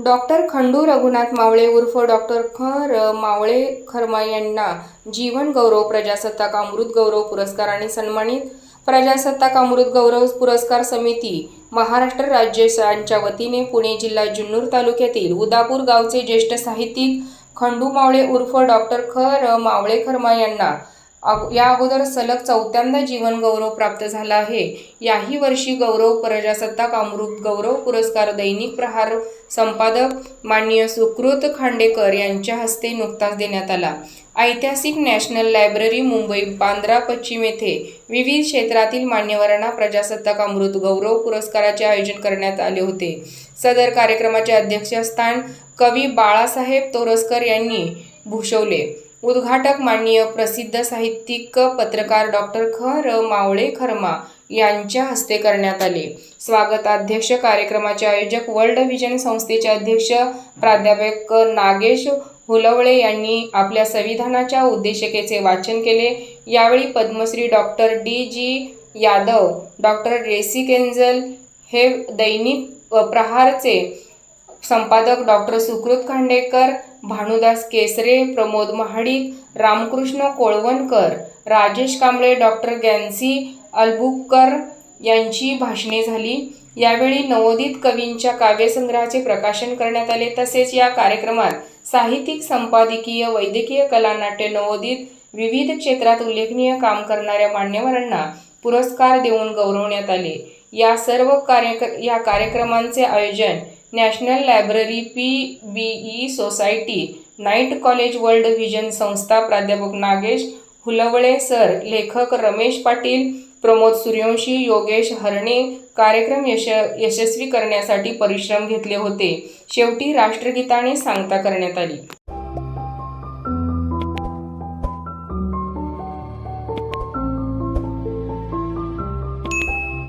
Doctor Khandu Raghunath मावळे उर्फ doctor ख र मावळे खर्मा यांना जीवन गौरव प्रजासत्ताक अमृत गौरव पुरस्कार आणि सन्मानित प्रजासत्ताक अमृत गौरव पुरस्कार समिती महाराष्ट्र राज्य यांच्या वतीने पुणे जिल्हा जुन्नर तालुक्यातील उदापूर गावचे ज्येष्ठ साहित्यिक खंडू मावळे उर्फ डॉक्टर ख र मावळे खर्मा यांना अग- या अगोदर सलग चौथ्यांदा जीवन गौरव प्राप्त झाला आहे. याही वर्षी गौरव प्रजासत्ताक अमृत गौरव पुरस्कार दैनिक प्रहार संपादक माननीय सुकृत खांडेकर यांच्या हस्ते नुकताच देण्यात आला. ऐतिहासिक नॅशनल लायब्ररी मुंबई बांद्रा पश्चिम येथे विविध क्षेत्रातील मान्यवरांना प्रजासत्ताक अमृत गौरव पुरस्काराचे आयोजन करण्यात आले होते. सदर कार्यक्रमाचे अध्यक्षस्थान कवी बाळासाहेब तोरसकर यांनी भूषवले. उद्घाटक माननीय प्रसिद्ध साहित्यिक पत्रकार डॉक्टर ख र मावळे खर्मा यांच्या हस्ते करण्यात आले. स्वागताध्यक्ष कार्यक्रमाचे आयोजक वर्ल्ड विजन संस्थेचे अध्यक्ष प्राध्यापक नागेश हुलवळे यांनी आपल्या संविधानाच्या उद्देशिकेचे वाचन केले. यावेळी Padma Shri doctor D G Yadav doctor रेसी केंजल हे दैनिक प्रहारचे संपादक डॉक्टर सुकृत खांडेकर भानुदास केसरे प्रमोद महाडिक रामकृष्ण कोळवणकर राजेश कांबळे डॉक्टर गॅन्सी अल्बुककर यांची भाषणे झाली. यावेळी नवोदित कवींच्या काव्यसंग्रहाचे प्रकाशन करण्यात आले. तसेच या कार्यक्रमात साहित्यिक संपादकीय वैद्यकीय कला नाट्य नवोदित विविध क्षेत्रात उल्लेखनीय काम करणाऱ्या मान्यवरांना पुरस्कार देऊन गौरवण्यात आले. या सर्व कार्यक्र या कार्यक्रमांचे आयोजन national library P B E society night college world vision संस्था प्राध्यापक नागेश हुलवळे सर लेखक रमेश पाटील प्रमोद सूर्यवंशी योगेश हरणे कार्यक्रम यश यशस्वी करण्यासाठी परिश्रम घेतले होते. शेवटी राष्ट्रगीताने सांगता करण्यात आली.